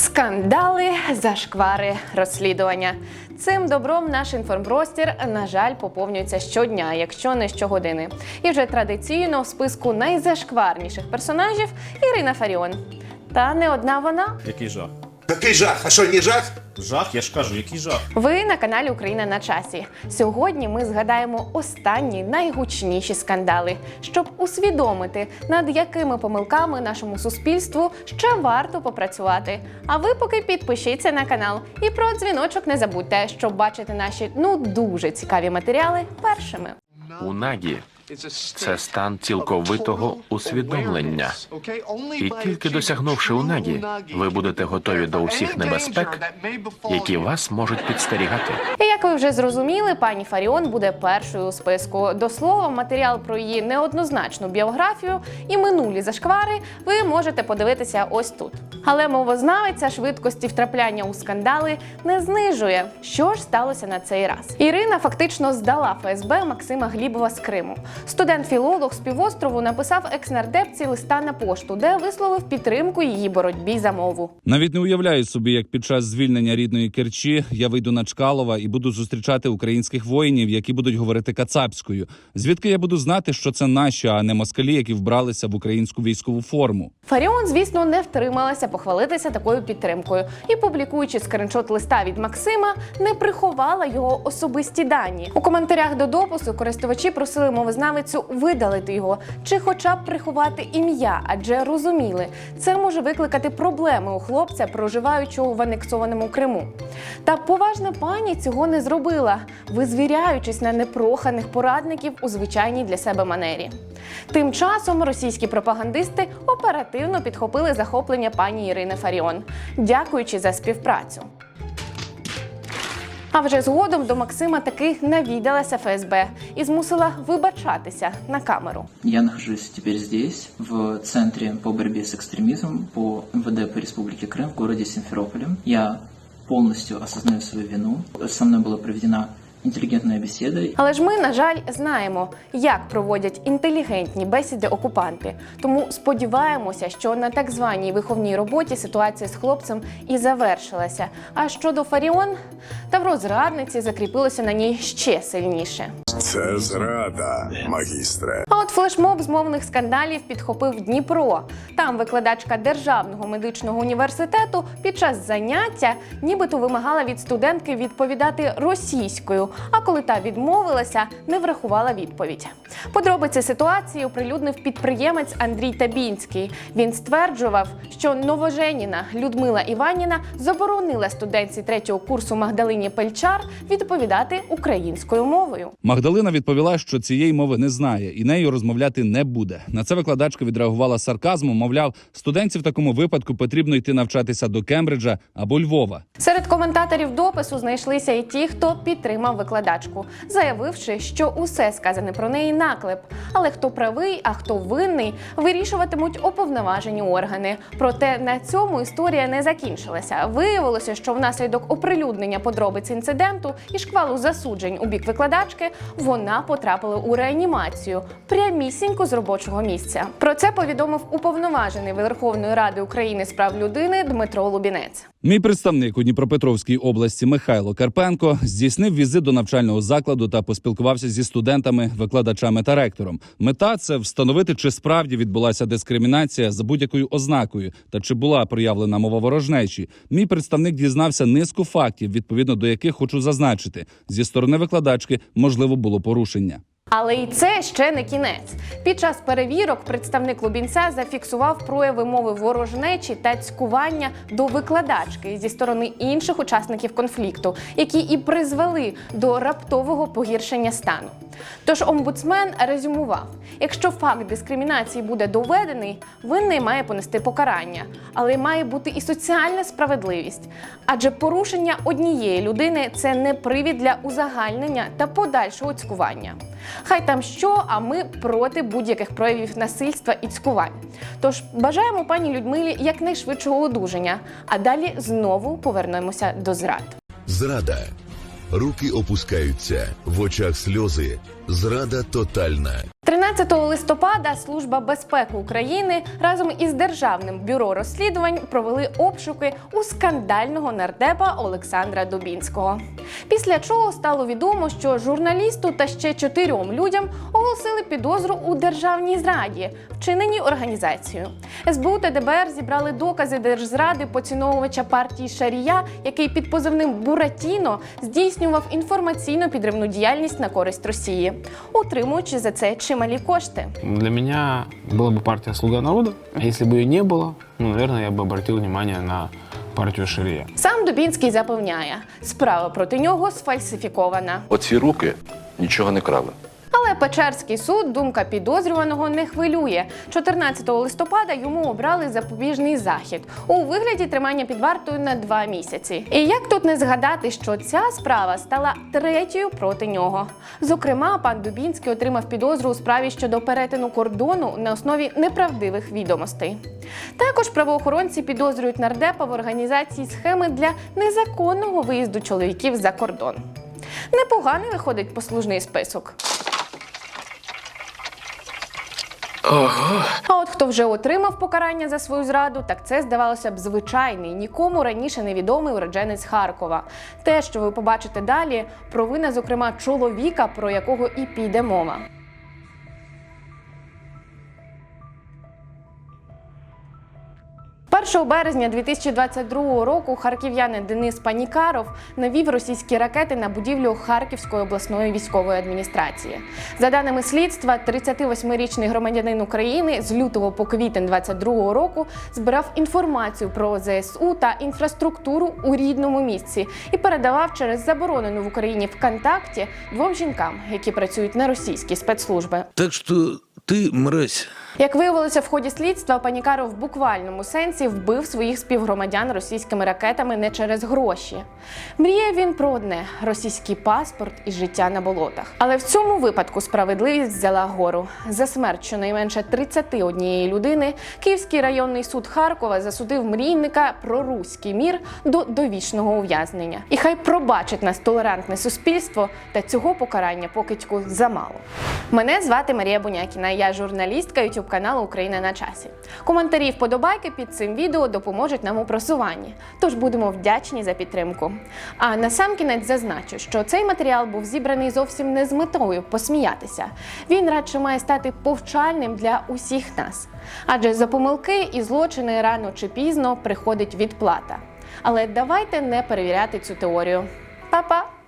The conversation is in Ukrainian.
Скандали, зашквари, розслідування. Цим добром наш інформпростір, на жаль, поповнюється щодня, якщо не щогодини. І вже традиційно в списку найзашкварніших персонажів Ірина Фаріон. Та не одна вона. Який жах? Какий жах? А що, не жах? Жах, я ж кажу, який жах. Ви на каналі Україна на часі. Сьогодні ми згадаємо останні найгучніші скандали, щоб усвідомити, над якими помилками нашому суспільству ще варто попрацювати. А ви поки підпишіться на канал і про дзвіночок не забудьте, щоб бачити наші ну дуже цікаві матеріали першими. У нагі це стан цілковитого усвідомлення. І тільки досягнувши у нагі, ви будете готові до усіх небезпек, які вас можуть підстерігати. І як ви вже зрозуміли, пані Фаріон буде першою у списку. До слова, матеріал про її неоднозначну біографію і минулі зашквари ви можете подивитися ось тут. Але мовознавиця швидкості втрапляння у скандали не знижує. Що ж сталося на цей раз? Ірина фактично здала ФСБ Максима Глібова з Криму. Студент-філолог з півострову написав екснардепці листа на пошту, де висловив підтримку її боротьбі за мову. Навіть не уявляю собі, як під час звільнення рідної Керчі я вийду на Чкалова і буду зустрічати українських воїнів, які будуть говорити кацапською. Звідки я буду знати, що це наші, а не москалі, які вбралися в українську військову форму? Фаріон, звісно, не втрималася похвалитися такою підтримкою і, публікуючи скриншот листа від Максима, не приховала його особисті дані. У коментарях до допису користувачі просили мовознавицю видалити його чи, хоча б приховати ім'я, адже розуміли, це може викликати проблеми у хлопця, проживаючого в анексованому Криму. Та поважна пані цього не зробила, визвіряючись на непроханих порадників у звичайній для себе манері. Тим часом російські пропагандисти оперативно підхопили захоплення пані Ірини Фаріон, дякуючи за співпрацю. А вже згодом до Максима таки навідалася ФСБ і змусила вибачатися на камеру. Я нахожусь теперь здесь, в Центре по борьбе с экстремизмом по МВД по Республике Крым в городе Симферополе. Я полностью осознаю свою вину. Со мной была проведена интеллигентная беседа. Але ж ми, на жаль, знаємо, як проводять інтелігентні бесіди окупанти. Тому сподіваємося, що на так званій виховній роботі ситуація з хлопцем і завершилася. А щодо Фаріон, тавро зрадниці закріпилося на ній ще сильніше. Це зрада, магістре. А от флешмоб змовних скандалів підхопив Дніпро. Там викладачка Державного медичного університету під час заняття нібито вимагала від студентки відповідати російською. А коли та відмовилася, не врахувала відповідь. Подробиці ситуації оприлюднив підприємець Андрій Табінський. Він стверджував, що новоженіна Людмила Іваніна заборонила студентці третього курсу Магдалині Пельчар відповідати українською мовою. Магдалина відповіла, що цієї мови не знає і нею розмовляти не буде. На це викладачка відреагувала сарказмом. Мовляв, студентів в такому випадку потрібно йти навчатися до Кембриджа або Львова. Серед коментаторів допису знайшлися і ті, хто підтримав викладачку, заявивши, що усе сказане про неї наклеп. Але хто правий, а хто винний, вирішуватимуть уповноважені органи. Проте на цьому історія не закінчилася. Виявилося, що внаслідок оприлюднення подробиць інциденту і шквалу засуджень у бік викладачки вона потрапила у реанімацію прямісінько з робочого місця. Про це повідомив уповноважений Верховної Ради України з прав людини Дмитро Лубінець. Мій представник у Дніпропетровській області Михайло Карпенко здійснив візит до навчального закладу та поспілкувався зі студентами, викладачами та ректором. Мета це встановити, чи справді відбулася дискримінація за будь-якою ознакою та чи була проявлена мова ворожнечі. Мій представник дізнався низку фактів, відповідно до яких хочу зазначити, зі сторони викладачки можливо було порушення. Але і це ще не кінець. Під час перевірок представник Лубінця зафіксував прояви мови ворожнечі та цькування до викладачки зі сторони інших учасників конфлікту, які і призвели до раптового погіршення стану. Тож омбудсмен резюмував: якщо факт дискримінації буде доведений, винний має понести покарання, але має бути і соціальна справедливість. Адже порушення однієї людини це не привід для узагальнення та подальшого цькування. Хай там що, а ми проти будь-яких проявів насильства і цькувань. Тож бажаємо пані Людмилі якнайшвидшого одужання, а далі знову повернемося до зрад. Зрада. Руки опускаються, в очах сльози. Зрада тотальна. 13 листопада Служба безпеки України разом із Державним бюро розслідувань провели обшуки у скандального нардепа Олександра Дубінського. Після чого стало відомо, що журналісту та ще чотирьом людям оголосили підозру у державній зраді, вчиненій організацією. СБУ та ДБР зібрали докази держзради поціновувача партії Шарія, який під позивним Буратіно здійснював інформаційно-підривну діяльність на користь Росії, утримуючи за це чималі кошти. Для меня была бы партия «Слуга народа», а если бы ее не было, ну, наверное, я бы обратил внимание на партию Ширия. Сам Дубінський запевняє, справа проти нього сфальсифікована. Оці руки нічого не крали. Але Печерський суд думка підозрюваного не хвилює. 14 листопада йому обрали запобіжний захід у вигляді тримання під вартою на два місяці. І як тут не згадати, що ця справа стала третьою проти нього. Зокрема, пан Дубінський отримав підозру у справі щодо перетину кордону на основі неправдивих відомостей. Також правоохоронці підозрюють нардепа в організації схеми для незаконного виїзду чоловіків за кордон. Непоганий виходить послужний список. А от хто вже отримав покарання за свою зраду, так це здавалося б звичайний, нікому раніше невідомий уродженець Харкова. Те, що ви побачите далі, провина, зокрема, чоловіка, про якого і піде мова. 1 березня 2022 року харків'янин Денис Панікаров навів російські ракети на будівлю Харківської обласної військової адміністрації. За даними слідства, 38-річний громадянин України з лютого по квітень 2022 року збирав інформацію про ЗСУ та інфраструктуру у рідному місці і передавав через заборонену в Україні ВКонтакті двом жінкам, які працюють на російські спецслужби. Так что ты, мразь, Як виявилося в ході слідства, Панікаров в буквальному сенсі вбив своїх співгромадян російськими ракетами не через гроші. Мріє він про одне російський паспорт і життя на болотах. Але в цьому випадку справедливість взяла гору. За смерть щонайменше 31 людини Київський районний суд Харкова засудив мрійника про руський мір до довічного ув'язнення. І хай пробачить нас толерантне суспільство, та цього покарання покидьку замало. Мене звати Марія Бунякіна. Я журналістка youtube каналу Україна на часі. Коментарі вподобайки під цим відео допоможуть нам у просуванні. Тож будемо вдячні за підтримку. А насамкінець зазначу, що цей матеріал був зібраний зовсім не з метою посміятися. Він радше має стати повчальним для усіх нас. Адже за помилки і злочини рано чи пізно приходить відплата. Але давайте не перевіряти цю теорію. Па-па!